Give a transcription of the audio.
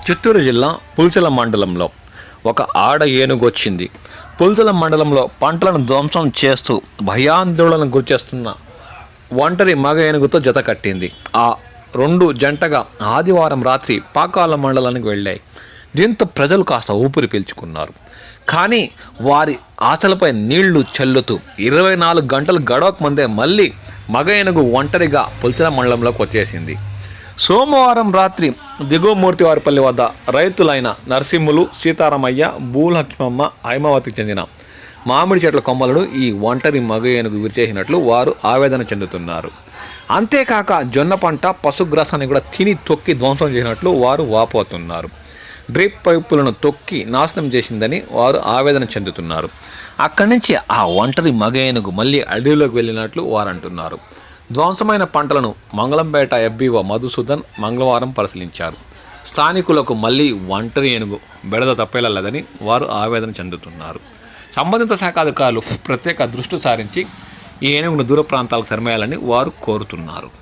చిత్తూరు జిల్లా పుల్చల మండలంలో ఒక ఆడ ఏనుగు వచ్చింది. పుల్చల మండలంలో పంటలను ధ్వంసం చేస్తూ భయాందోళన గురిచేస్తున్న ఒంటరి మగ ఏనుగుతో జత కట్టింది. ఆ రెండు జంటగా ఆదివారం రాత్రి పాకాల మండలానికి వెళ్ళాయి. దీంతో ప్రజలు కాస్త ఊపిరి పీల్చుకున్నారు. కానీ వారి ఆశలపై నీళ్ళు చల్లుతూ ఇరవై నాలుగు గంటలు గడవక ముందే మళ్ళీ మగ ఏనుగు ఒంటరిగా పుల్చల మండలంలోకి వచ్చేసింది. సోమవారం రాత్రి దిగువమూర్తివారిపల్లి వద్ద రైతులైన నరసింహులు సీతారామయ్య భూలక్ష్మమ్మ హైమావతికి చెందిన మామిడి చెట్ల కొమ్మలను ఈ ఒంటరి మగ ఏనుగు విరిచేసినట్లు వారు ఆవేదన చెందుతున్నారు. అంతేకాక జొన్న పంట పశుగ్రాసాన్ని కూడా తిని తొక్కి ధ్వంసం చేసినట్లు వారు వాపోతున్నారు. డ్రిప్ పైపులను తొక్కి నాశనం చేసిందని వారు ఆవేదన చెందుతున్నారు. అక్కడి నుంచి ఆ ఒంటరి మగ ఏనుగు మళ్ళీ అడవిలోకి వెళ్ళినట్లు వారు అంటున్నారు ధ్వంసమైన పంటలను మంగళంపేట ఎఫ్బీఓ మధుసూదన్ మంగళవారం పరిశీలించారు. స్థానికులకు మళ్ళీ ఒంటరి ఏనుగు బెడద తప్పేలలేదని వారు ఆవేదన చెందుతున్నారు. సంబంధిత శాఖ అధికారులు ప్రత్యేక దృష్టి సారించి ఈ ఏనుగును దూర ప్రాంతాలకు తరిమేయాలని వారు కోరుతున్నారు.